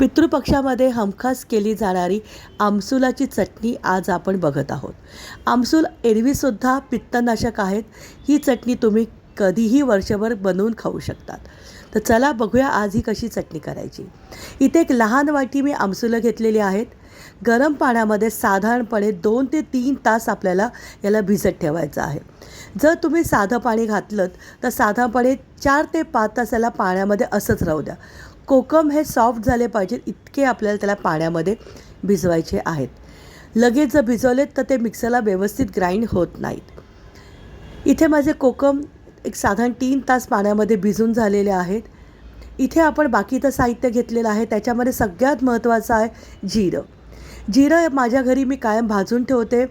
पितृपक्षामध्ये हमखास केली जाणारी आमसुलाची चटणी आज आपण बघत आहोत. आमसूल एरवीसुद्धा पित्तनाशक आहेत. ही चटणी तुम्ही कधीही वर्षभर बनवून खाऊ शकतात. तर चला बघूया आज ही कशी चटणी करायची. इथे एक लहान वाटी मी आमसुलं घेतलेली आहेत. गरम पाण्यामध्ये साधारणपणे दोन ते तीन तास आपल्याला याला भिजत ठेवायचं आहे. जर तुम्ही साधं पाणी घातलं तर साधारणपणे चार ते पाच तास याला पाण्यामध्ये असंच राहू द्या. कोकम हे सॉफ्ट झाले पाहिजेत इतके आपल्याला त्याला पाण्यामध्ये भिजवायचे आहेत. लगेच जर भिजवलेत तर ते मिक्सरला व्यवस्थित ग्राइंड होत नाहीत. इथे माझे कोकम एक साधारण तीन तास पाण्यामध्ये भिजून झालेले आहेत. इथे आपण बाकीचं साहित्य घेतलेलं आहे त्याच्यामध्ये सगळ्यात महत्त्वाचं आहे जिरं. जिरं माझ्या घरी मी कायम भाजून ठेवते.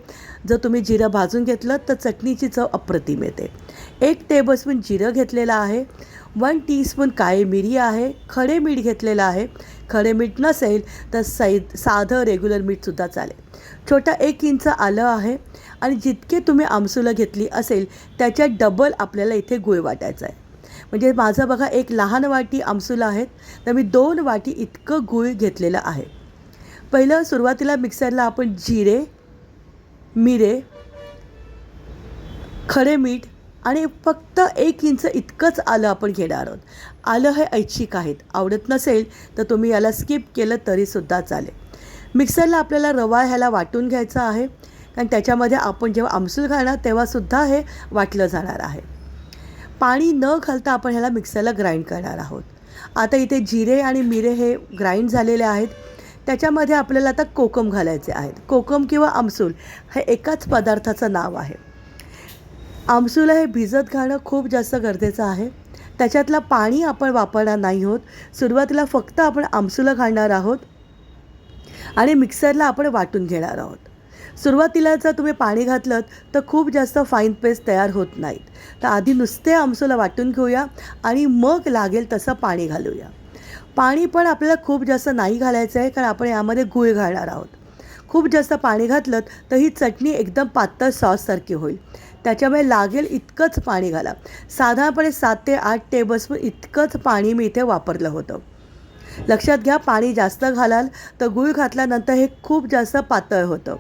जर तुम्ही जिरं भाजून घेतलं तर चटणीची चव अप्रतिम येते. एक टेबलस्पून जिरं घेतलेलं आहे. वन टीस्पून काळी मिरी आहे. खडे मीठ घेतलेलं आहे. खडे मीठ नसेल तर सै साधं रेग्युलर मीठसुद्धा चालेल. छोटा एक इंच आलं आहे आणि जितके तुम्ही आमसुलं घेतली असेल त्याच्यात डबल आपल्याला इथे गुळ वाटायचा आहे म्हणजे माझं बघा एक लहान वाटी आमसुलं आहेत तर मी दोन वाटी इतकं गुळ घेतलेलं आहे. पहिलं सुरुवातीला मिक्सरला आपण जिरे मिरे खडे मीठ आणि फक्त एक इंच इतकंच आलं आपण घेणार आहोत. आलं हे ऐच्छिक आहेत. आवडत नसेल तर तुम्ही याला स्किप केलं तरीसुद्धा चालेल. मिक्सरला आपल्याला रवा ह्याला वाटून घ्यायचा आहे. कारण त्याच्यामध्ये आपण जेव्हा आमसूल घालणार तेव्हासुद्धा हे वाटलं जाणार आहे. पाणी न घालता आपण ह्याला मिक्सरला ग्राइंड करणार आहोत. आता इथे जिरे आणि मिरे हे ग्राइंड झालेले आहेत. त्याच्यामध्ये आपल्याला आता कोकम घालायचे आहेत. कोकम किंवा आमसूल हे एकाच पदार्थाचं नाव आहे. आमसूल हे भिजत घाणं खूप जास्त गरजेचं आहे. त्याच्यातलं पाणी आपण वापरणार नाही आहोत सुरुवातीला फक्त आपण आमसूलं घालणार आहोत आणि मिक्सरला आपण वाटून घेणार आहोत. सुरुवातीला जर तुम्ही पाणी घातलं तर खूप जास्त फाईन पेस्ट तयार होत नाहीत. तर आधी नुसते आमसूला वाटून घेऊया आणि मग लागेल तसं पाणी घालूया. पाणी पण आपल्याला खूप जास्त नाही घालायचं आहे कारण आपण यामध्ये गूळ घालणार आहोत. खूप जास्त पाणी घातलं तर ही चटणी एकदम पातळ सॉससारखी होईल. त्याच्यामुळे लागेल इतकंच पाणी घाला. साधारणपणे सात ते आठ टेबलस्पून इतकंच पाणी मी इथे वापरलं होतं. लक्षात घ्या पाणी जास्त घालाल तर गूळ घातल्यानंतर हे खूप जास्त पातळ होतं.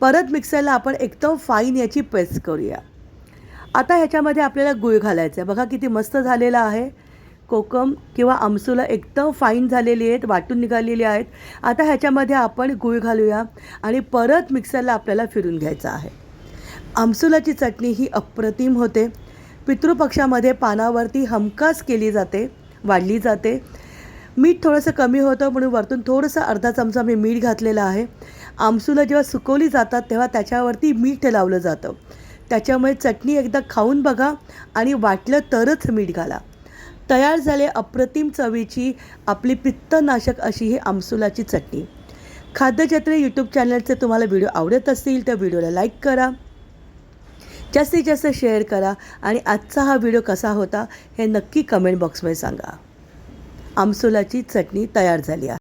परत मिक्सरला आपण एकदम फाईन याची पेस्ट करूया. आता ह्याच्यामध्ये आपल्याला गूळ घालायचं आहे बघा किती मस्त झालेलं आहे. कोकम किंवा आमसूला एकदम फाईन झालेली आहेत वाटून निघालेली आहेत. आता ह्याच्यामध्ये आपण गूळ घालूया आणि परत मिक्सरला आपल्याला फिरून घ्यायचं आहे. आमसुलाची चटणी ही अप्रतिम होते. पितृपक्षामध्ये पानावरती हमखास केली जाते वाढली जाते. मीठ थोडंसं कमी होतं म्हणून वरतून थोडंसं अर्धा चमचा मी मीठ घातलेलं आहे. आमसुलं जेव्हा सुकवली जातात तेव्हा त्याच्यावरती मीठ लावलं जातं. त्याच्यामुळे चटणी एकदा खाऊन बघा आणि वाटलं तरच मीठ घाला. तयार झाले अप्रतिम चवीची आपली पित्तनाशक अशी ही आमसुलाची चटणी. खाद्यजत्रे यूट्यूब चॅनलचे तुम्हाला व्हिडिओ आवडत असतील तर व्हिडिओला लाईक करा. जास्तीत जास्त शेअर करा आणि आजचा हा व्हिडिओ कसा होता हे नक्की कमेंट बॉक्समध्ये सांगा. आमसुलाची चटणी तयार झाली आहे.